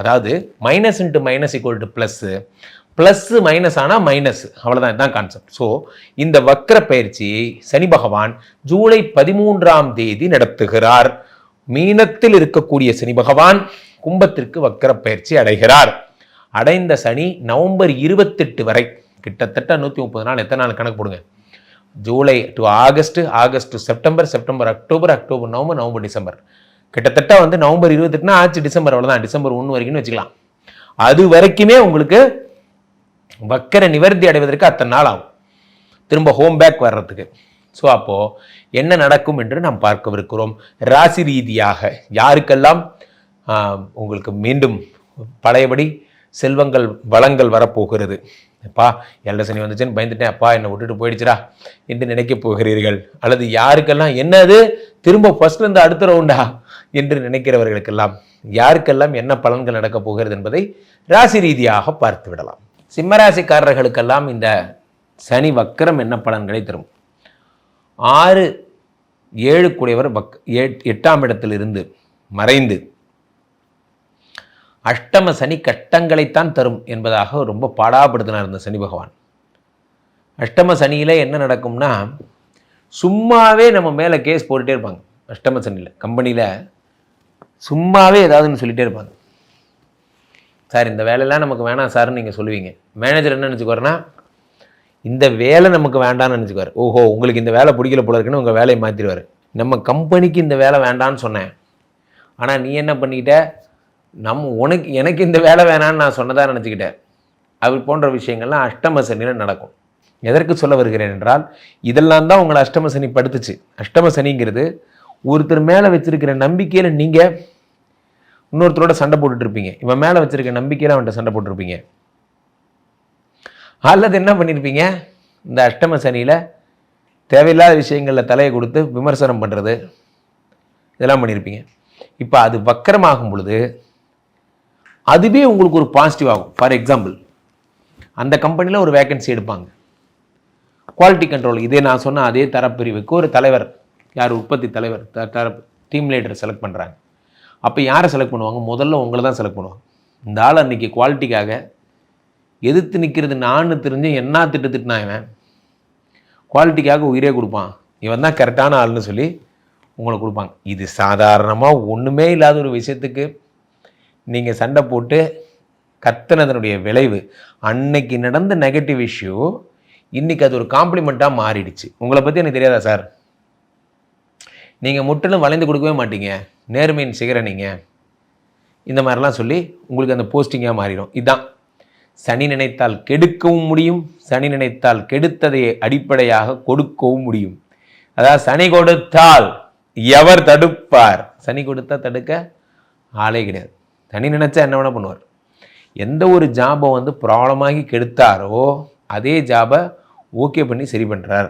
அதாவது minus into minus equal to plus plus minus ஆனால் minus அவ்வளோதான் இதுதான் கான்செப்ட் ஸோ இந்த வக்கர பயிற்சி சனி பகவான் ஜூலை பதிமூன்றாம் தேதி நடத்துகிறார். மீனத்தில் இருக்கக்கூடிய சனி பகவான் கும்பத்திற்கு வக்கர பயிற்சி அடைகிறார். அடைந்த சனி நவம்பர் இருபத்தெட்டு வரை கிட்டத்தட்ட நூற்றி முப்பது நாள். எத்தனை நாள் கணக்கு போடுங்க? July to August August to September September October October November November December. கிட்டத்தட்ட வந்து நவம்பர் இருபத்தெட்டுனா ஆச்சு டிசம்பர் அவ்வளோதான் டிசம்பர் ஒன்று வரைக்கும்னு வச்சுக்கலாம். அது வரைக்குமே உங்களுக்கு வக்கர நிவர்த்தி அடைவதற்கு அத்தனை நாள் ஆகும். திரும்ப ஹோம் பேக் வர்றதுக்கு. ஸோ அப்போது என்ன நடக்கும் என்று நாம் பார்க்கவிருக்கிறோம். ராசி ரீதியாக யாருக்கெல்லாம் உங்களுக்கு மீண்டும் பழையபடி செல்வங்கள் வளங்கள் வரப்போகிறது? அப்பா எல்ல சனி வந்துச்சுன்னு பயந்துட்டேன். அப்பா என்னை விட்டுட்டு போயிடுச்சுரா என்று நினைக்க போகிறீர்கள். அல்லது யாருக்கெல்லாம் என்னது? திரும்ப ஃபர்ஸ்ட்ல இருந்து அடுத்த ரவுண்டா என்று நினைக்கிறவர்களுக்கெல்லாம் யாருக்கெல்லாம் என்ன பலன்கள் நடக்கப் போகிறது என்பதை ராசி ரீதியாக பார்த்து விடலாம். சிம்மராசிக்காரர்களுக்கெல்லாம் இந்த சனி வக்கரம் என்ன பலன்களை தரும்? ஆறு ஏழு கூடியவர் வக் எட்டாம் இடத்திலிருந்து மறைந்து அஷ்டம சனி கஷ்டங்களைத்தான் தரும் என்பதாக ரொம்ப பாடாப்படுத்தினார் இந்த சனி பகவான். அஷ்டம சனியில் என்ன நடக்கும்னா சும்மாவே நம்ம மேலே கேஸ் போட்டுகிட்டே இருப்பாங்க. அஷ்டம சனியில் கம்பெனியில் சும்மாவே ஏதாவதுன்னு சொல்லிகிட்டே இருப்பாங்க. சார் இந்த வேலையெல்லாம் நமக்கு வேணாம் சார்னு நீங்கள் சொல்லுவீங்க. மேனேஜர் என்ன நினச்சிக்குவாருன்னா இந்த வேலை நமக்கு வேண்டாம்னு நினச்சிக்குவார். ஓஹோ உங்களுக்கு இந்த வேலை பிடிக்கல போல இருக்குன்னு உங்கள் வேலையை மாற்றிடுவார் நம்ம கம்பெனிக்கு இந்த வேலை வேண்டான்னு சொன்னேன். ஆனால் நீ என்ன பண்ணிக்கிட்ட நம் உனக்கு எனக்கு இந்த வேலை வேணான்னு நான் சொன்னதாக நினச்சிக்கிட்டேன். அது போன்ற விஷயங்கள்லாம் அஷ்டம சனியில் நடக்கும். எதற்கு சொல்ல வருகிறேன் என்றால் இதெல்லாம் தான் உங்களை அஷ்டம சனி படுத்துச்சு. அஷ்டம சனிங்கிறது ஒருத்தர் மேலே வச்சிருக்கிற நம்பிக்கையில் நீங்கள் இன்னொருத்தரோட சண்டை போட்டுட்ருப்பீங்க. இவன் மேலே வச்சிருக்க நம்பிக்கையில் அவன்கிட்ட சண்டை போட்டிருப்பீங்க அல்லது என்ன பண்ணியிருப்பீங்க இந்த அஷ்டம சனியில் தேவையில்லாத விஷயங்களில் தலையை கொடுத்து விமர்சனம் பண்ணுறது இதெல்லாம் பண்ணியிருப்பீங்க இப்போ அது வக்கரமாகும் பொழுது அதுவே உங்களுக்கு ஒரு பாசிட்டிவ் ஆகும். ஃபார் எக்ஸாம்பிள் அந்த கம்பெனியில் ஒரு வேக்கன்சி எடுப்பாங்க. குவாலிட்டி கண்ட்ரோல் இதே நான் சொன்ன அதே தரப்பிரிவுக்கு ஒரு தலைவர் யார் உற்பத்தி தலைவர் த தர டீம் லீடர் செலக்ட் பண்ணுறாங்க அப்போ யாரை செலக்ட் பண்ணுவாங்க? முதல்ல உங்களை தான் செலக்ட் பண்ணுவாங்க. இந்த ஆள் அன்றைக்கி குவாலிட்டிக்காக எதிர்த்து நிற்கிறது நான் தெரிஞ்சு என்ன திட்டு திட்டினா இவன்? குவாலிட்டிக்காக உயிரே கொடுப்பான். இவன் தான் கரெக்டான ஆள்னு சொல்லி உங்களை கொடுப்பாங்க. இது சாதாரணமாக ஒன்றுமே இல்லாத ஒரு விஷயத்துக்கு நீங்கள் சண்டை போட்டு கத்துனதனுடைய விளைவு. அன்னைக்கு நடந்த நெகட்டிவ் இஷ்யூ இன்றைக்கி அது ஒரு காம்ப்ளிமெண்ட்டாக மாறிடுச்சு. உங்களை பற்றி எனக்கு தெரியாதா சார் நீங்கள் முற்றிலும் வளைந்து கொடுக்கவே மாட்டீங்க. நேர்மையின் சிகர நீங்கள் இந்த மாதிரிலாம் சொல்லி உங்களுக்கு அந்த போஸ்டிங்காக மாறிடும். இதுதான் சனி நினைத்தால் கெடுக்கவும் முடியும். சனி நினைத்தால் கெடுத்ததை அடிப்படையாக கொடுக்கவும் முடியும். அதாவது சனி கொடுத்தால் எவர் தடுப்பார்? சனி கொடுத்தா தடுக்க ஆளே கிடையாது. தனி நினச்சா என்ன வேணால் பண்ணுவார். எந்த ஒரு ஜாபை வந்து ப்ராப்ளமாகி கெடுத்தாரோ அதே ஜாபை ஓகே பண்ணி சரி பண்ணுறார்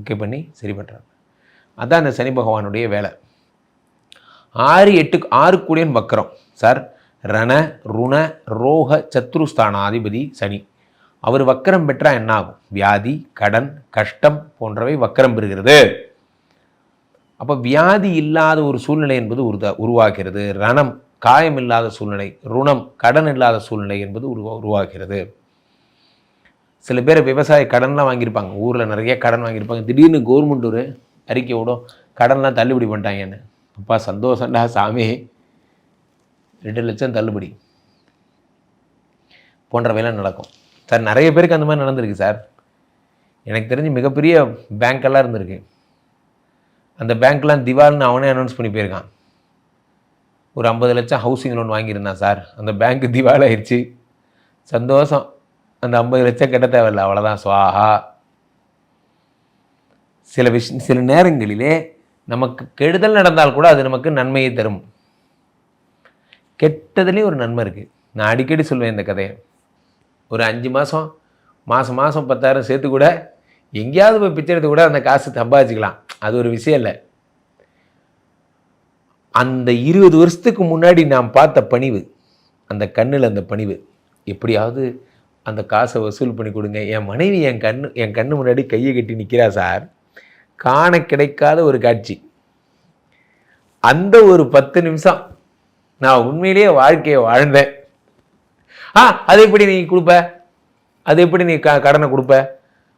ஓகே பண்ணி சரி பண்ணுறார் அதான் அந்த சனி பகவானுடைய வேலை. ஆறு எட்டு ஆறு கூடியன் வக்கரம். சார் ரண ருண ரோக சத்ருஸ்தானாதிபதி சனி. அவர் வக்கரம் பெற்றால் என்ன ஆகும்? வியாதி கடன் கஷ்டம் போன்றவை வக்கரம் பெறுகிறது. அப்போ வியாதி இல்லாத ஒரு சூழ்நிலை என்பது உருதா உருவாகிறது. ரணம் காயம் இல்லாத சூழ்நிலை ருணம் கடன் இல்லாத சூழ்நிலை என்பது உருவா உருவாகிறது. சில பேர் விவசாய கடன்லாம் வாங்கியிருப்பாங்க. ஊரில் நிறைய கடன் வாங்கியிருப்பாங்க. திடீர்னு கவர்மெண்ட் ஒரு அறிக்கை விடும் கடன்லாம் தள்ளுபடி பண்ணிட்டாங்கன்னு. அப்பா சந்தோஷம்டா சாமி. ரெண்டு லட்சம் தள்ளுபடி போன்றவையெல்லாம் நடக்கும். சார் நிறைய பேருக்கு அந்த மாதிரி நடந்திருக்கு சார். எனக்கு தெரிஞ்சு மிகப்பெரிய பேங்க்கெல்லாம் இருந்திருக்கு. அந்த பேங்க்லாம் திவால்னு அவனே அனௌன்ஸ் பண்ணி போயிருக்கான். ஒரு ஐம்பது லட்சம் ஹவுசிங் லோன் வாங்கியிருந்தான் சார் அந்த பேங்க் திவால் ஆயிடுச்சு சந்தோஷம். அந்த ஐம்பது லட்சம் கட்ட தேவையில்லை அவ்வளோதான் சுவாஹா. சில விஷ் சில நேரங்களிலே நமக்கு கெடுதல் நடந்தால் கூட அது நமக்கு நன்மையை தரும். கெட்டதுலேயும் ஒரு நன்மை இருக்குது நான் அடிக்கடி சொல்லுவேன் இந்த கதையை. ஒரு அஞ்சு மாதம் மாதம் மாதம் பத்தாயிரம் சேர்த்து கூட எங்கேயாவது போய் பிச்சை எடுத்து கூட அந்த காசு சம்பாதிச்சிக்கலாம். அது ஒரு விஷயம் இல்லை. அந்த இருபது வருஷத்துக்கு முன்னாடி நாம் பார்த்த பணிவு அந்த கண்ணில் அந்த பணிவு எப்படியாவது அந்த காசை வசூல் பண்ணி கொடுங்க. என் மனைவி என் கண்ணு என் கண்ணு முன்னாடி கையை கட்டி நிற்கிறா சார். காண கிடைக்காத ஒரு காட்சி. அந்த ஒரு பத்து நிமிஷம் நான் உண்மையிலேயே வாழ்க்கையை வாழ்ந்தேன். ஆ அது எப்படி நீ கொடுப்ப? அது எப்படி நீ க கடனை கொடுப்ப?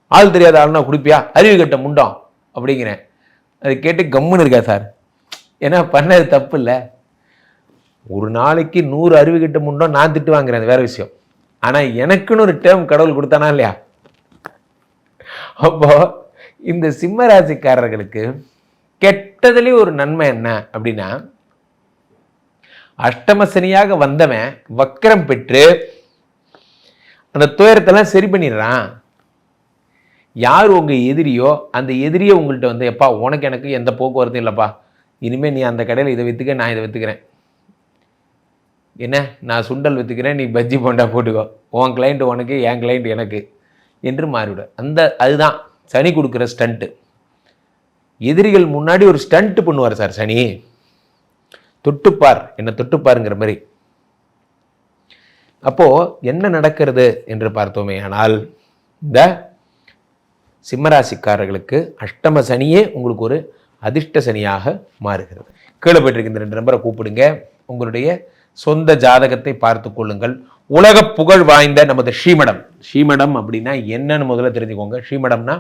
ஆள் தெரியாத ஆள்னா கொடுப்பியா? அறிவு கட்ட முண்டோம் அப்படிங்கிறேன். அதை கேட்டு கம்முன்னு இருக்கா சார்? ஏன்னா பண்ணது தப்பு இல்லை ஒரு நாளைக்கு நூறு அறிவு கிட்ட முன்னோ நான் திட்டு வாங்குறேன் அது வேற விஷயம். ஆனால் எனக்குன்னு ஒரு டேர்ம் கடவுள் கொடுத்தானா இல்லையா? அப்போ இந்த சிம்ம ராசிக்காரர்களுக்கு கெட்டதுலேயும் ஒரு நன்மை என்ன அப்படின்னா அஷ்டமசனியாக வந்தவன் வக்கரம் பெற்று அந்த துயரத்தெல்லாம் சரி பண்ணிடுறான். யார் உங்கள் எதிரியோ அந்த எதிரியை உங்கள்கிட்ட வந்து எப்பா உனக்கு எனக்கு எந்த போக்குவரத்தும் இல்லைப்பா. இனிமேல் நீ அந்த கடையில் இதை விற்றுக்க நான் இதை விற்றுக்கிறேன் என்ன? நான் சுண்டல் விற்றுக்கிறேன் நீ பஜ்ஜி போண்டா போட்டுக்கோ. உன் கிளைண்ட் உனக்கு என் கிளைண்ட் எனக்கு. என்று மாறிவிடும் அந்த அதுதான் சனி கொடுக்குற ஸ்டண்ட்டு எதிரிகள் முன்னாடி ஒரு ஸ்டண்ட்டு பண்ணுவார் சார் சனி. தொட்டுப்பார். என்னை தொட்டுப்பாருங்கிற மாதிரி. அப்போது என்ன நடக்கிறது என்று பார்த்தோமே ஆனால் இந்த சிம்மராசிக்காரர்களுக்கு அஷ்டம சனியே உங்களுக்கு ஒரு அதிர்ஷ்ட சனியாக மாறுகிறது. கீழே போயிட்டு இந்த ரெண்டு நம்பரை கூப்பிடுங்க. உங்களுடைய சொந்த ஜாதகத்தை பார்த்து கொள்ளுங்கள். உலக புகழ் வாய்ந்த நமது ஸ்ரீமடம். ஸ்ரீமடம் அப்படின்னா என்னன்னு முதல்ல தெரிஞ்சுக்கோங்க. ஸ்ரீமடம்னா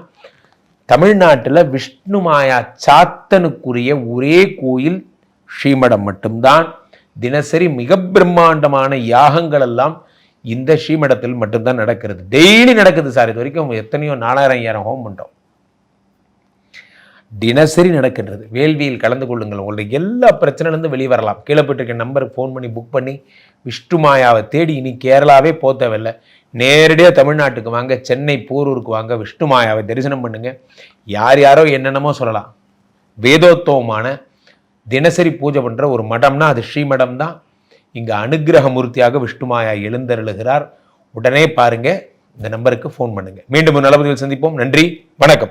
தமிழ்நாட்டில் விஷ்ணு மாயா சாத்தனுக்குரிய ஒரே கோயில் ஸ்ரீமடம் மட்டும்தான். தினசரி மிக பிரம்மாண்டமான யாகங்கள் எல்லாம் இந்த ஸ்ரீமடத்தில் மட்டும்தான் நடக்கிறது. டெய்லி நடக்குது சார். இது வரைக்கும் எத்தனையோ நாலாயிரம் ஐயாயிரம் ஹோம் பண்ணுறோம் தினசரி நடக்கின்றது. வேள்வியில் கலந்து கொள்ளுங்கள். உங்களுடைய எல்லா பிரச்சனையிலேருந்து வெளியே வரலாம் கீழே போயிட்டு நம்பருக்கு ஃபோன் பண்ணி புக் பண்ணி விஷ்ணுமாயாவை தேடி இனி கேரளாவே போக தேவையில்லை. நேரடியாக தமிழ்நாட்டுக்கு வாங்க. சென்னை போரூருக்கு வாங்க. விஷ்ணுமாயாவை தரிசனம் பண்ணுங்க. யார் யாரோ என்னென்னமோ சொல்லலாம். வேதோத்தவமான தினசரி பூஜை பண்ணுற ஒரு மடம்னா அது ஸ்ரீமடம் தான் இங்கே அனுகிரக மூர்த்தியாக விஷ்ணுமாயா எழுந்தருளுகிறார். உடனே பாருங்கள் இந்த நம்பருக்கு ஃபோன் பண்ணுங்கள் மீண்டும் ஒரு சந்திப்போம். நன்றி வணக்கம்.